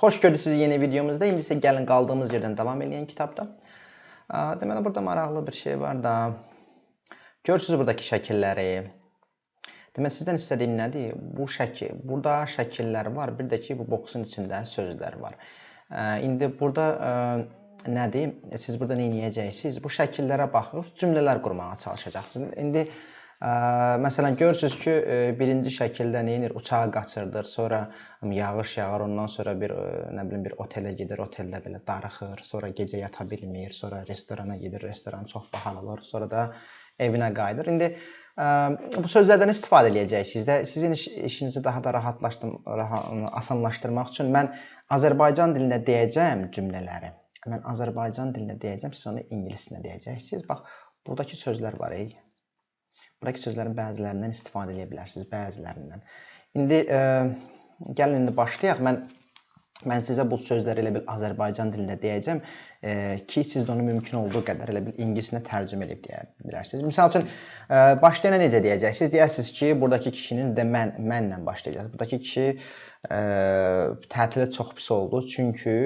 Xoş gördük yeni videomuzda. İndi isə gəlin qaldığımız yerdən davam edən kitabda. Deməli burada maraqlı bir şey var da. Görürsüz buradakı şəkilləri. Deməli sizdən istədiyim nədir? Bu şəkil, burada şəkillər var, bir də ki bu boksun içində sözlər var. İndi burada nədir? Siz burada nə edəcəksiniz? Bu şəkillərə baxıb cümlələr qurmağa çalışacaqsınız. İndi məsələn görürsüz ki, ə, birinci şəkildə nə edir? Uçağı qaçırdır, sonra yağış yağır, ondan sonra bir ə, nə bilim bir otelə gedir, oteldə belə darıxır, sonra gecə yata bilmir, sonra restorana gedir, restoran çox bahalı olur, sonra da evinə qayıdır. İndi bu sözlərdən istifadə edəcəksiniz də sizin iş, işinizi daha da rahatlaşdırm, rahat, asanlaşdırmaq üçün mən Azərbaycan dilində deyəcəm cümlələri. Mən Azərbaycan dilində deyəcəm, siz onu ingilis dilində deyəcəksiniz. Bax, buradakı sözlər var, ey. Buradakı sözlərin bəzilərindən istifadə edə bilərsiniz, bəzilərindən. İndi ə, gəlin indi başlayaq. Mən mən sizə bu sözləri elə bil Azərbaycan dilində deyəcəm ə, ki, siz də onu mümkün olduğu qədər elə bil ingilisinə tərcümə edib deyə bilərsiniz. Məsəl üçün ə, başlayana necə deyəcəksiniz? Deyərsiniz ki, buradakı kişinin də mən mənlə başlayacaq. Buradakı kişi ə, tətili çox pis oldu, çünki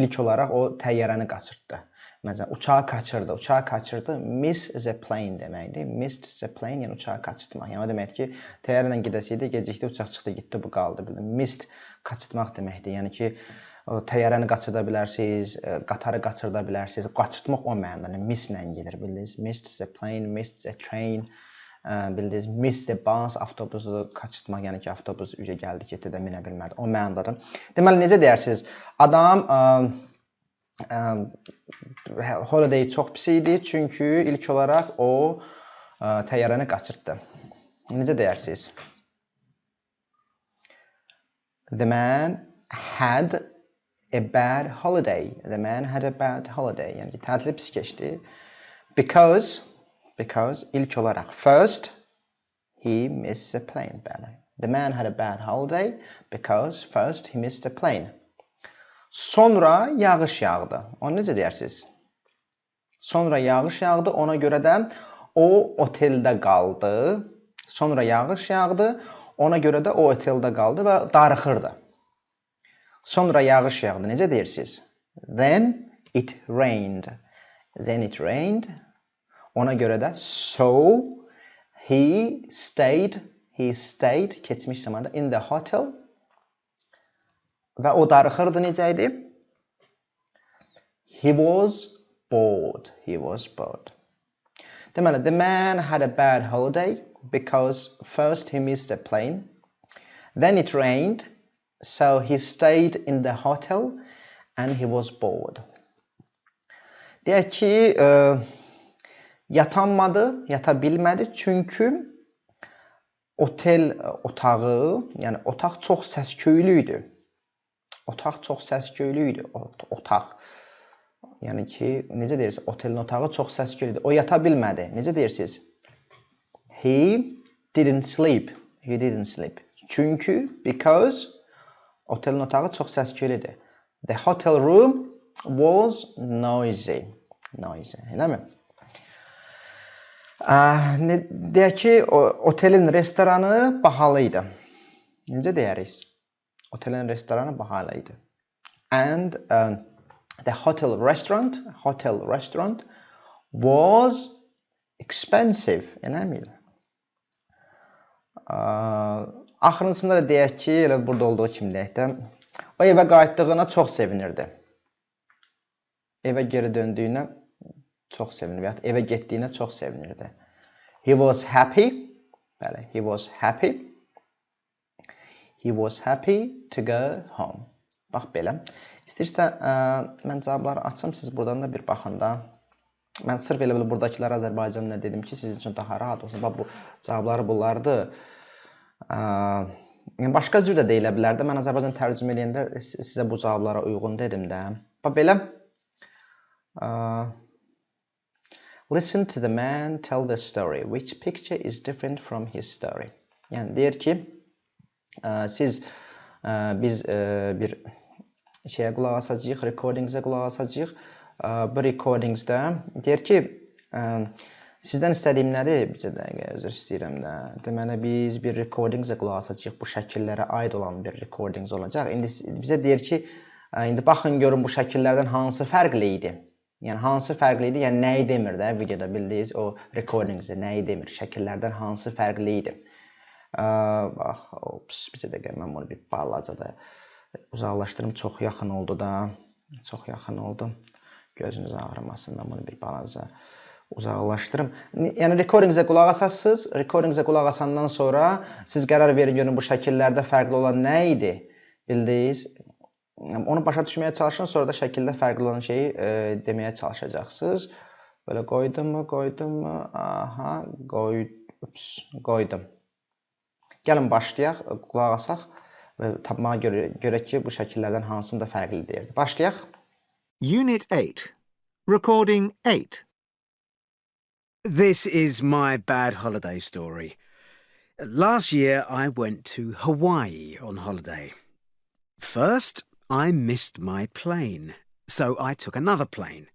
ilk olaraq o təyyarəni qaçırtdı. Məsələn, uçağı kaçırdı. Uçağı kaçırdı. Miss the plane deməkdir. Missed the plane, yəni uçağı kaçırtmaq. Yəni o deməkdir ki, təyyarə ilə gedəsiydi, gecikdi, uçaq çıxdı, getdi, bu qaldı. Bildim. Missed kaçırtmaq deməkdir. Yəni ki, təyyarəni qaçırda bilərsiniz, ə, qatarı qaçırda bilərsiniz. Qaçırtmaq o mənada, yəni miss ilə gedir, bildiniz? Missed the plane, missed the train. Ə, bildiniz, miss the bus, avtobusu kaçırtmaq, yəni ki, avtobus üzə gəldi, getdi də minə bilmədi. O mənadadır. Deməli necə deyərsiniz? Adam ə, ə, holiday çox pis idi, çünki ilk olaraq o ə, təyyarəni qaçırtdı. Necə deyərsiniz? The man had a bad holiday. The man had a bad holiday. Yəni ki, tətili pis keçdi. Because because ilk olaraq first he missed the plane. Bəli. The man had a bad holiday because first he missed the plane. Sonra yağış yağdı. Onu necə deyirsiniz? Sonra yağış yağdı, ona görə də o oteldə qaldı. Sonra yağış yağdı, ona görə də o oteldə qaldı və darıxırdı. Sonra yağış yağdı. Necə deyirsiniz? Then it rained. Then it rained. Ona görə də so he stayed, he stayed keçmiş zamanda in the hotel və o darıxırdı necə idi? He was bored. He was bored. Deməli, the man had a bad holiday because first he missed a plane. Then it rained, so he stayed in the hotel and he was bored. Deyək ki, ə, yatanmadı, yata bilmədi çünki otel otağı, yəni otaq çox səs-küylü idi. Otaq çox səs-küylü idi. ot- Otaq. Yəni ki, necə deyirsiniz? Otelin otağı çox səs-küylü idi. O yata bilmədi. Necə deyirsiniz? He didn't sleep. He didn't sleep. Çünki because otelin otağı çox səs-küylü idi. The hotel room was noisy. Noisy, eləmi? Ə, nə deyək ki, otelin restoranı bahalı idi. Necə deyərik? Otelin restoranı bahalı idi. And um, the hotel restaurant, hotel restaurant was expensive, eləmi? Ə, Axırıncısında da deyək ki, elə burada olduğu kimi deyək də, o evə qayıtdığına çox sevinirdi. Evə geri döndüyünə çox sevinirdi. Ya evə getdiyinə çox sevinirdi. He was happy. Bəli, he was happy. He was happy to go home. Bax belə. İstəyirsən ə, mən cavabları açım, siz buradan da bir baxın da. Mən sırf elə bil burdakılar Azərbaycanla dedim ki, sizin üçün daha rahat olsun. Bax bu cavabları bunlardır. Ə, yəni başqa cür də deyilə bilər də. Mən Azərbaycan tərcümə si- sizə bu cavablara uyğun dedim də. Bax belə. Ə, Listen to the man tell the story. Which picture is different from his story? Yəni deyir ki, siz biz bir şeyə qulaq asacağıq, recordingsə qulaq asacağıq. Bu recordingsdə deyir ki, Sizdən istədiyim nədir? Bircə dəqiqə üzr istəyirəm də. Deməli biz bir recordingə qulaq asacağıq. Bu şəkillərə aid olan bir recording olacaq. İndi bizə deyir ki, indi baxın görün bu şəkillərdən hansı fərqli idi? Yəni hansı fərqli idi? Yəni nəyi demir də videoda bildiyiniz o recordingdə nəyi demir? Şəkillərdən hansı fərqli idi? Bax, ops, bircə dəqiqə mən bunu bir balaca da uzaqlaşdırım. Çox yaxın oldu da. Çox yaxın oldu. Gözünüz ağrımasın. Mən bunu bir balaca uzaqlaşdırım. Yəni recordingizə qulaq asasınız. Recordingizə qulaq asandan sonra siz qərar verin görün bu şəkillərdə fərqli olan nə idi? Bildiniz? Onu başa düşməyə çalışın, sonra da şəkildə fərqli olan şeyi e, deməyə çalışacaqsınız. Belə qoydummu, qoydummu? Aha, qoy, ups, qoydum. Gəlin başlayaq, qulaq asaq və tapmağa görə görək ki, bu şəkillərdən hansında. Başlayaq. Unit 8. Recording 8. This is my bad holiday story. Last year I went to Hawaii on holiday. First, I missed my plane, so I took another plane.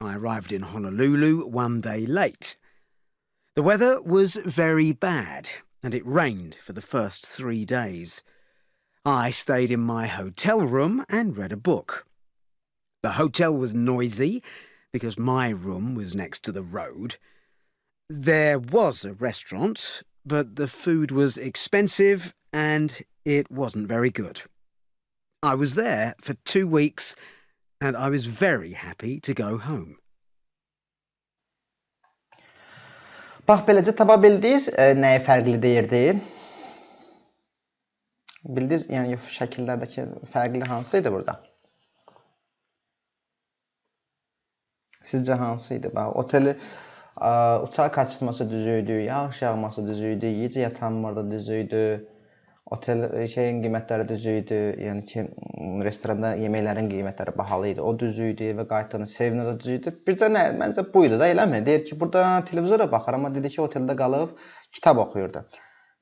I arrived in Honolulu one day late. The weather was very bad, and it rained for the first three days. I stayed in my hotel room and read a book. The hotel was noisy because my room was next to the road. There was a restaurant, but the food was expensive and it wasn't very good. I was there for two weeks and I was very happy to go home. Bax beləcə tapa bildiniz e, nəyi fərqli deyirdi? Bildiniz, yəni şəkillərdəki fərqli hansı idi burada? Sizcə hansı idi? Bax, oteli ə, uçaq qaçırtması düz idi, yağış yağması düz idi, yeyəcək yatanmırdı düz idi. Otel şeyin qiymətləri düz idi. Yəni ki, restoranda yeməklərin qiymətləri bahalı idi. O düz idi və qayıtdığını sevinir də düz idi. Bir də nə, məncə bu idi da, eləmi? Deyir ki, burada televizora baxır, amma dedi ki, oteldə qalıb kitab oxuyurdu.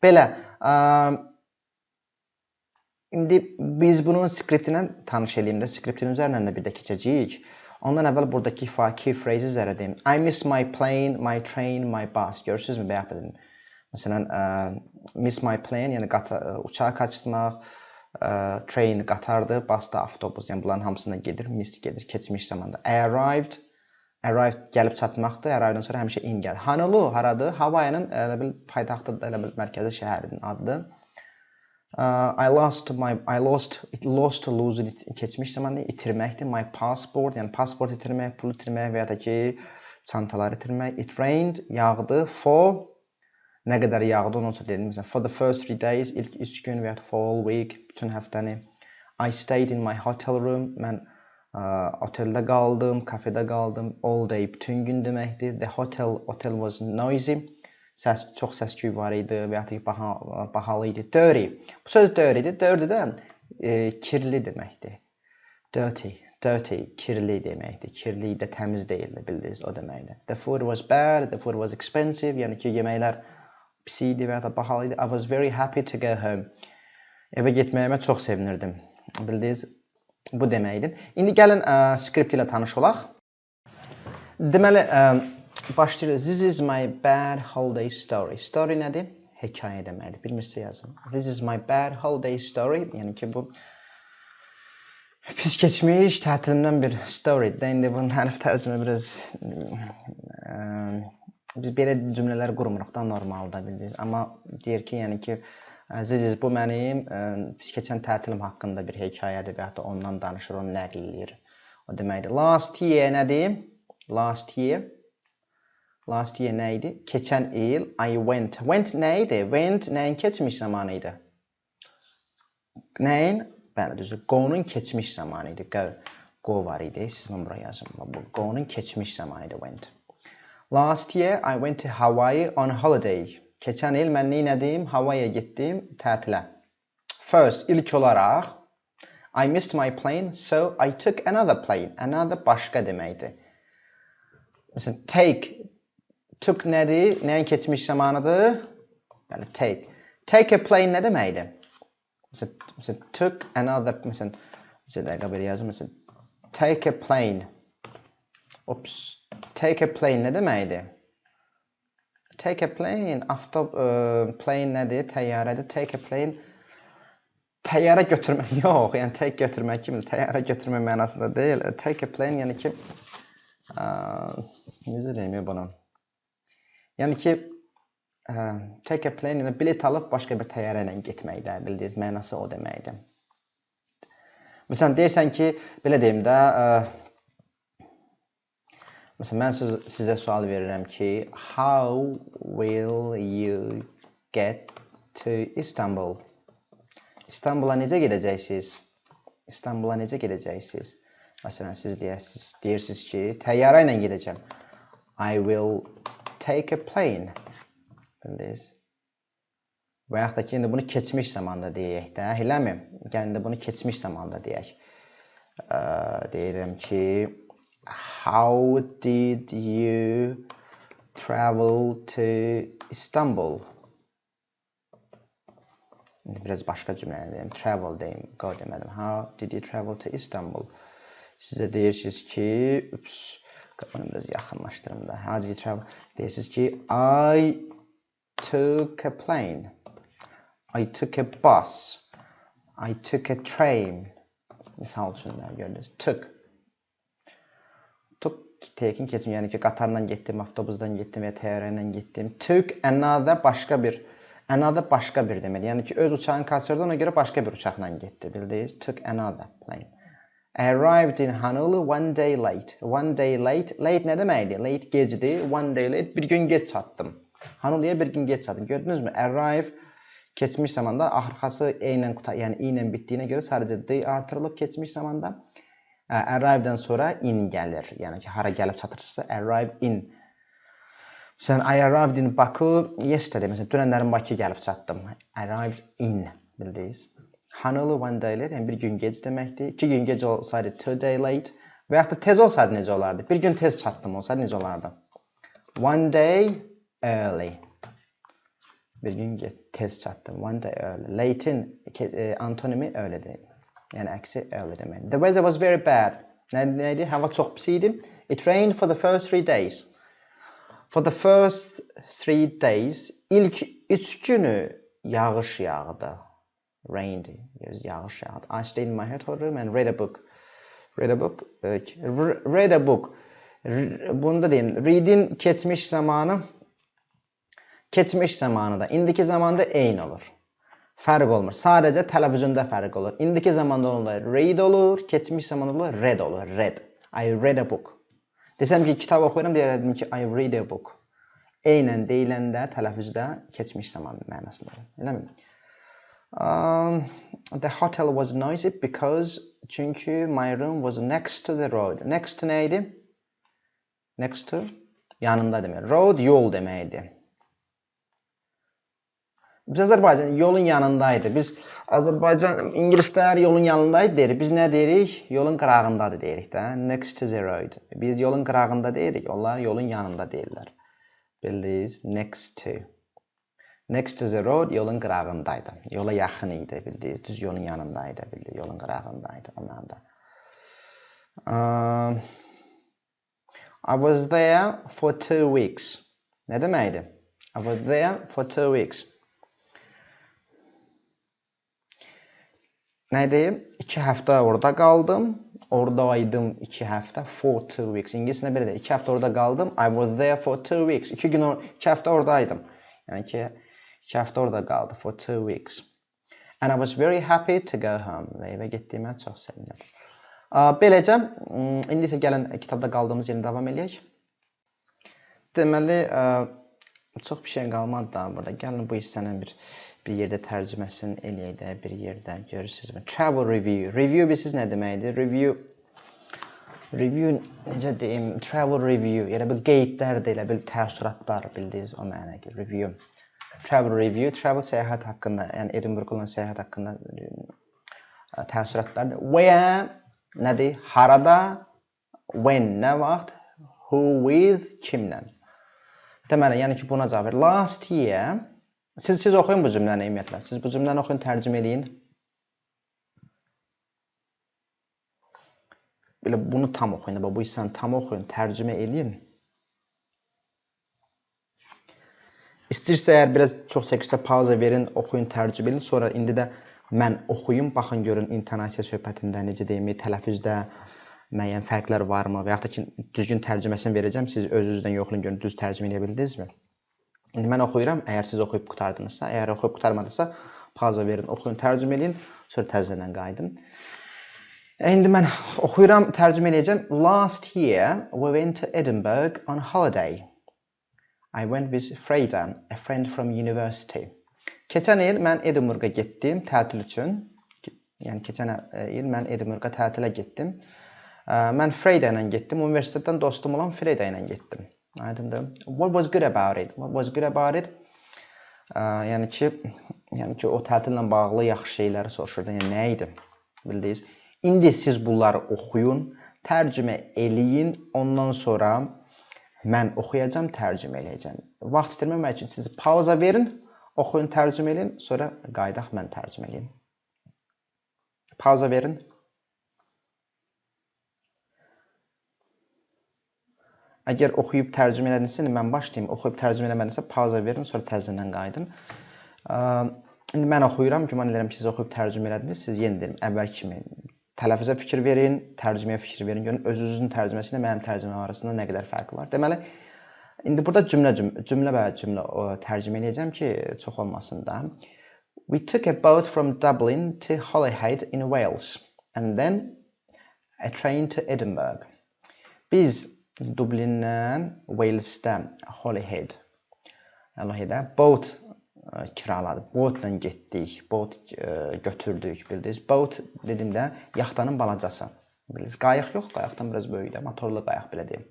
Belə, ə, indi biz bunun skriptinə tanış eləyim də, skriptin üzərindən də bir də keçəcəyik. Ondan əvvəl buradakı key phrases-ləri deyim. I miss my plane, my train, my bus. Görürsüzmü bayaq dedim. Məsələn, miss my plane, yəni qata, uçağı qaçırtmaq, ə, train qatardır, bus da avtobus. Yəni bunların hamısına gedir, miss gedir keçmiş zamanda. Arrived, arrived gəlib çatmaqdır. Arriveddən sonra həmişə in gəlir. Honolulu haradır? Hawaii'nin elə bil paytaxtıdır, elə bil mərkəzi şəhərinin adıdır. Uh, I lost my I lost it lost to lose it keçmiş zamanda itirməkdir. My passport, yəni pasport itirmək, pul itirmək və ya da ki çantaları itirmək. It rained, yağdı. For nə qədər yağdı onu sonra dedim. Məsələn, for the first three days, ilk 3 gün və ya for all week, bütün həftəni. I stayed in my hotel room. Mən ə, oteldə qaldım, kafedə qaldım. All day, bütün gün deməkdir. The hotel hotel was noisy səs çox səs-küy var idi və ya da baha, bahalı idi. Dirty. Bu söz dirty-dir. Dirty də e, kirli deməkdir. Dirty, dirty, kirli deməkdir. Kirli də təmiz deyil, bildiniz o deməkdir. The food was bad, the food was expensive, yəni ki, yeməklər pis idi və ya da bahalı idi. I was very happy to go home. Evə getməyimə çox sevinirdim. Bildiniz, bu deməkdir. İndi gəlin ə, skript ilə tanış olaq. Deməli, ə, Başlayırıq. This is my bad holiday story. Story nədir? Hekayə deməkdir. Bilmirsə yazın. This is my bad holiday story. Yəni ki, bu pis keçmiş tətilimdən bir story. indi bunun hərf tərcümə biraz ə, biz belə cümlələr qurmuruq da normalda bildiniz. Amma deyir ki, yəni ki, Əziz, bu mənim ə, pis keçən tətilim haqqında bir hekayədir və da ondan danışır, onu nəql eləyir. O deməkdir. Last year nədir? Last year Last year nə idi? Keçən il I went. Went nə idi? Went nəyin keçmiş zamanı idi? Nəyin? Bəli, düzdür. Go-nun keçmiş zamanı idi. Go. Go var idi. Siz mən bura yazın. Bu go-nun keçmiş zamanı idi went. Last year I went to Hawaii on holiday. Keçən il mən nə etdim? Havayaya getdim tətilə. First, ilk olaraq I missed my plane, so I took another plane. Another başqa deməkdir. Məsələn, take Took nədir? Nəyin keçmiş zamanıdır? Bəli, take. Take a plane nə deməkdir? Məsələn, məsələn took another, məsələn, məsələn, dəqiqə belə yazım, məsələn, take a plane. Ops, take a plane nə deməkdir? Take a plane. Avto e, plane nədir? Təyyarədir. Take a plane. Təyyarə götürmək yox, yəni take götürmək kimi, təyyarə götürmək mənasında deyil. Take a plane yəni ki, ə, necə deyim bunu? Yəni ki, ə, take a plane yəni bilet alıb başqa bir təyyarə ilə getməkdə, bildiyiniz mənası o deməkdir. Məsələn, deyirsən ki, belə deyim də, ə, Məsələn, mən siz, sizə sual verirəm ki, how will you get to Istanbul? İstanbula necə gedəcəksiniz? İstanbula necə gedəcəksiniz? Məsələn, siz deyəsiniz, deyirsiniz ki, təyyarə ilə gedəcəm. I will take a plane. Bildiniz? Və yaxud da ki, indi bunu keçmiş zamanda deyək də, eləmi? Yəni bunu keçmiş zamanda deyək. Ə, deyirəm ki, how did you travel to Istanbul? İndi biraz başqa cümlə deyim. Travel deyim, go demədim. How did you travel to Istanbul? Sizə deyirsiniz ki, ups, qapını biraz yaxınlaşdırım da. How did you travel? Deyirsiniz ki, I took a plane. I took a bus. I took a train. Misal üçün də gördünüz. Took. Took take'in keçimi, yəni ki, qatarla getdim, avtobusdan getdim və təyyarə ilə getdim. Took another başqa bir another başqa bir demək. Yəni ki, öz uçağını qaçırdı, ona görə başqa bir uçaqla getdi. Bildiniz? Took another plane. Arrived in Honolulu one day late. One day late. Late nə deməkdir? Late gecdi. One day late. Bir gün gec çatdım. Honoluluya bir gün gec çatdım. Gördünüzmü? Arrive keçmiş zamanda arxası e ilə yəni i ilə bitdiyinə görə sadəcə d artırılıb keçmiş zamanda. Arrive-dən sonra in gəlir. Yəni ki, hara gəlib çatırsınızsa arrive in. Məsələn, I arrived in Baku yesterday. Məsələn, dünənlərin Bakıya gəlib çatdım. Arrived in, bildiniz? Honolulu one day late, yəni bir gün gec deməkdir. İki gün gec olsaydı two day late və yaxud da tez olsaydı necə olardı? Bir gün tez çatdım olsaydı necə olardı? One day early. Bir gün tez çatdım. One day early. Late'in e, antonimi öylədir. Yəni əksi early deməkdir. The weather was very bad. Nə, nə idi? Hava çox pis idi. It rained for the first three days. For the first three days, ilk üç günü yağış yağdı. Rained, yağış yağdı. I stayed in my hotel room and read a book. Read a book. Read a book. Bunu da deyim. Read'in keçmiş zamanı keçmiş zamanı da indiki zamanda eyni olur. Fərq olmur. Sadəcə tələffüzündə fərq olur. İndiki zamanda olur read olur, keçmiş zamanda olur read olur. Read. I read a book. Desəm ki, kitab oxuyuram, deyərdim ki, I read a book. Eynən deyiləndə tələffüzdə keçmiş zaman mənasındadır. Eləmi? Um, the hotel was noisy because çünki my room was next to the road. Next to nə idi? Next to yanında demək. Road yol deməkdir. Biz Azərbaycan yolun yanındaydı. Biz Azərbaycan ingilislər yolun yanındaydı deyirik. Biz nə deyirik? Yolun qırağındadır deyirik də. Next to the road. Biz yolun qırağında deyirik. Onlar yolun yanında deyirlər. Bildiniz? Next to. Next to road yolun qırağındaydı. Yola yaxın idi, bildiniz? Düz yolun yanındaydı, bildiniz? Yolun qırağındaydı o mənada. Um, I was there for two weeks. Nə deməkdir? I was there for two weeks. Nə deyim? 2 həftə orada qaldım. Oradaydım 2 həftə for 2 weeks. İngiliscə belə də 2 həftə orada qaldım. I was there for 2 weeks. 2 gün 2 həftə oradaydım. Yəni ki 2 həftə orada qaldı for 2 weeks. And I was very happy to go home. Və evə getdiyimə çox sevindim. Beləcə, m, indi isə gəlin kitabda qaldığımız yerdən davam eləyək. Deməli, çox bir şey qalmadı da burada. Gəlin bu hissənin bir bir yerdə tərcüməsini eləyək də bir yerdə görürsünüzmü? Travel review. Review bilirsiniz nə deməkdir? Review review necə deyim? Travel review. Yəni bu qeydlərdir, elə bil təəssüratlar bildiniz o mənada. Review. Travel review, travel səyahət haqqında, yəni Edinburgh-la səyahət haqqında ə, təəssüratlardır. Where nədir? Harada? When nə vaxt? Who with? Kimlə? Deməli, yəni ki, buna cavab ver. Last year siz siz oxuyun bu cümləni ümumiyyətlə. Siz bu cümləni oxuyun, tərcümə eləyin. Belə bunu tam oxuyun. Bu hissəni tam oxuyun, tərcümə eləyin. İstəyirsə əgər biraz çox çəkirsə pauza verin, oxuyun, tərcümə edin. Sonra indi də mən oxuyum, baxın görün intonasiya söhbətində necə deyim, tələffüzdə müəyyən fərqlər varmı və yaxud da ki, düzgün tərcüməsini verəcəm. Siz özünüzdən yoxlayın görün düz tərcümə edə bildinizmi? İndi mən oxuyuram. Əgər siz oxuyub qurtardınızsa, əgər oxuyub qurtarmadınızsa, pauza verin, oxuyun, tərcümə edin, sonra təzədən qayıdın. İndi mən oxuyuram, tərcümə edəcəm. Last year we went to Edinburgh on holiday. I went with Freda, a friend from university. Keçən il mən Edinburgha getdim tətil üçün. Yəni keçən il mən Edinburgha tətilə getdim. Mən Freda ilə getdim. Universitetdən dostum olan Freda ilə getdim. Aydındır. What was good about it? What was good about it? Yəni ki, yəni ki o tətillə bağlı yaxşı şeyləri soruşurdu. Yəni nə idi? Bildiniz? İndi siz bunları oxuyun, tərcümə eləyin, ondan sonra mən oxuyacağam, tərcümə eləyəcəm. Vaxt itirməmək üçün siz pauza verin, oxuyun, tərcümə eləyin, sonra qayıdaq mən tərcümə eləyim. Pauza verin. Əgər oxuyub tərcümə elədinizsə, indi mən başlayım. Oxuyub tərcümə eləmədinizsə, pauza verin, sonra təzədən qayıdın. İndi mən oxuyuram, güman edirəm siz oxuyub tərcümə elədiniz. Siz yenə deyim, əvvəl kimi tələffüzə fikir verin, tərcüməyə fikir verin. Görün özünüzün tərcüməsi ilə mənim tərcüməm arasında nə qədər fərq var. Deməli, indi burada cümlə cümlə, cümlə və cümlə tərcümə edəcəm ki, çox olmasın da. We took a boat from Dublin to Holyhead in Wales and then a train to Edinburgh. Biz Dublindən Walesdə Holyhead Holyheadə boat ə, kiraladıq. Boatla getdik. Boat ə, götürdük, bildiniz. Boat dedimdə yaxtanın balacası. Bildiniz, qayıq yox, qayıqdan biraz böyükdür, motorlu qayıq belə deyim.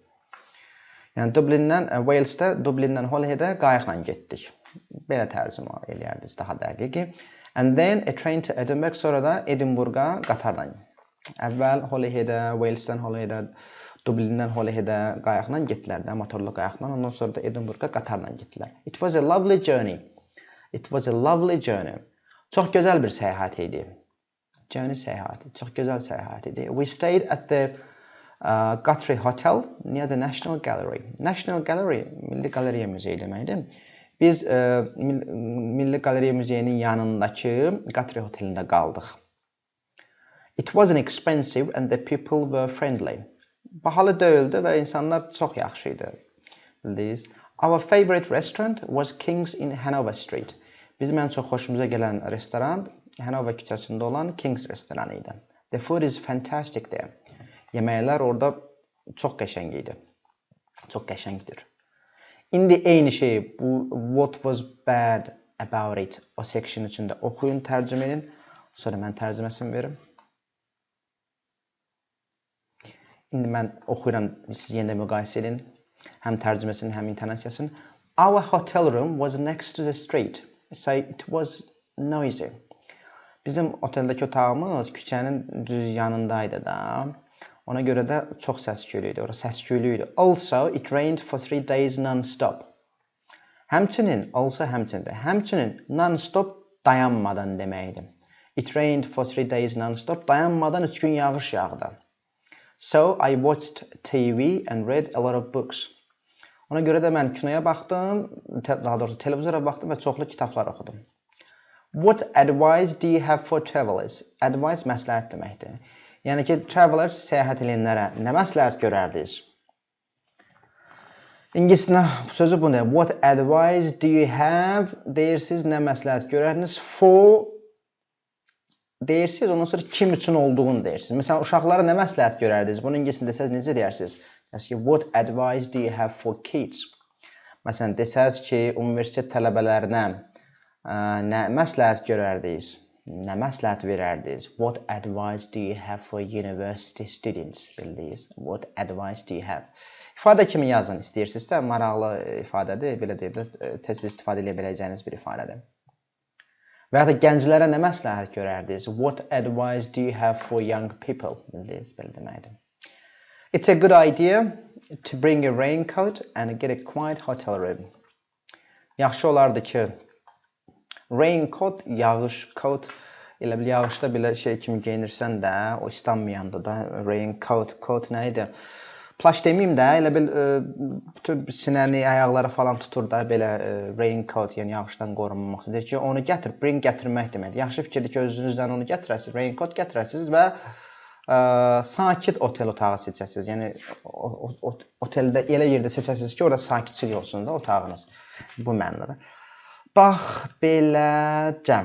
Yəni Dublindən Walesdə Dublindən Holyheadə qayıqla getdik. Belə tərcümə eləyərdiniz daha dəqiqi. And then a train to Edinburgh, sonra da Edinburgha qatarla. Əvvəl Holyheadə, Walesdən Holyheadə, Dublindən Holyheadə qayıqla getdilər də, motorlu qayıqla. Ondan sonra da Edinburgha qatarla getdilər. It was a lovely journey. It was a lovely journey. Çox gözəl bir səyahət idi. Journey səyahəti, çox gözəl səyahət idi. We stayed at the uh, Guthrie Hotel near the National Gallery. National Gallery Milli Qaleriya muzeyi deməkdir. Biz ə, Milli Qaleriya muzeyinin yanındakı Guthrie Hotelində qaldıq. It wasn't expensive and the people were friendly. Bahalı deyildi və insanlar çox yaxşı idi. Bildiniz? Our favorite restaurant was King's in Hanover Street. Bizim ən çox xoşumuza gələn restoran Hanover küçəsində olan King's restoranı idi. The food is fantastic there. Yeməklər orada çox qəşəng idi. Çox qəşəngdir. İndi eyni şey bu what was bad about it o section içində oxuyun, tərcümə edin. Sonra mən tərcüməsini verim. İndi mən oxuyuram, siz yenə də müqayisə edin. Həm tərcüməsini, həm intonasiyasını. Our hotel room was next to the street. So it was noisy. Bizim oteldəki otağımız küçənin düz yanındaydı da. Ona görə də çox səs-küylü idi. Ora səs-küylü idi. Also it rained for 3 days non-stop. Həmçinin, also həmçinin, həmçinin non-stop dayanmadan deməkdir. It rained for 3 days non-stop. Dayanmadan 3 gün yağış yağdı. So I watched TV and read a lot of books. Ona görə də mən kinoya baxdım, daha doğrusu televizora baxdım və çoxlu kitablar oxudum. What advice do you have for travelers? Advice məsləhət deməkdir. Yəni ki, travelers səyahət edənlərə nə məsləhət görərdiniz? İngiliscə sözü bu nə? What advice do you have? Deyirsiniz nə məsləhət görərdiniz for deyirsiniz, ondan sonra kim üçün olduğunu deyirsiniz. Məsələn, uşaqlara nə məsləhət görərdiniz? Bunu ingiliscə desəz necə? Deyərsiniz ki, what advice do you have for kids? Məsələn, desəz ki, universitet tələbələrinə ə, nə məsləhət görərdiniz? Nə məsləhət verərdiniz? What advice do you have for university students? Bildiniz? What advice do you have? İfadə kimi yazın istəyirsinizsə, maraqlı ifadədir, belə deyim də, tez istifadə edə biləcəyiniz bir ifadədir. Və ya da gənclərə nə məsləhət görərdiniz? What advice do you have for young people? Bildiniz, belə deməkdir. It's a good idea to bring a raincoat and get a quiet hotel room. Yaxşı olardı ki, raincoat, yağış coat, elə bil yağışda belə şey kimi geyinirsən də, o islanmayanda da raincoat, coat nə idi? Plaş deməyim də, elə bil e, bütün sinəni, ayaqları falan tutur da belə e, raincoat, yəni yağışdan qorunmaq üçün. Deyir ki, onu gətir, bring gətirmək deməkdir. Yaxşı fikirdir ki, özünüzlə onu gətirəsiniz, raincoat gətirəsiniz və ə, sakit otel otağı seçəsiniz. Yəni o, o, oteldə elə yerdə seçəsiniz ki, orada sakitçilik olsun da otağınız. Bu mənada. Bax beləcə.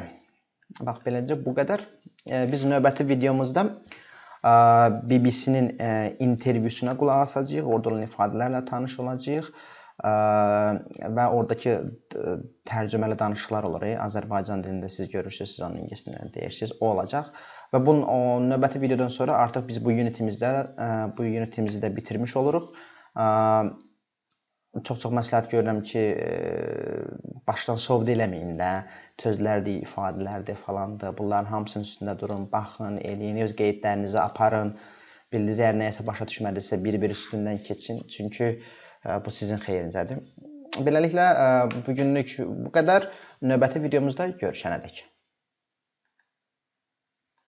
Bax beləcə bu qədər. E, Biz növbəti videomuzda ə, BBC-nin ə, intervyusuna qulaq asacağıq. Orada olan ifadələrlə tanış olacağıq. Və oradakı tərcüməli danışıqlar olur. e, Azərbaycan dilində siz görürsüz, siz onun ingiliscəsində deyirsiniz. O olacaq. Və o növbəti videodan sonra artıq biz bu unitimizdə ə, bu unitimizi də bitirmiş oluruq. Çox-çox məsləhət görürəm ki, e, başdan sovd eləməyin də. Sözlərdir, ifadələrdir falandır. Bunların hamısının üstündə durun, baxın, eləyin, öz qeydlərinizi aparın. Bildiniz, əgər nəyəsə başa düşmədisə, bir-bir üstündən keçin. Çünki e, bu sizin xeyrinizədir. Beləliklə e, bu günlük bu qədər. Növbəti videomuzda görüşənədək.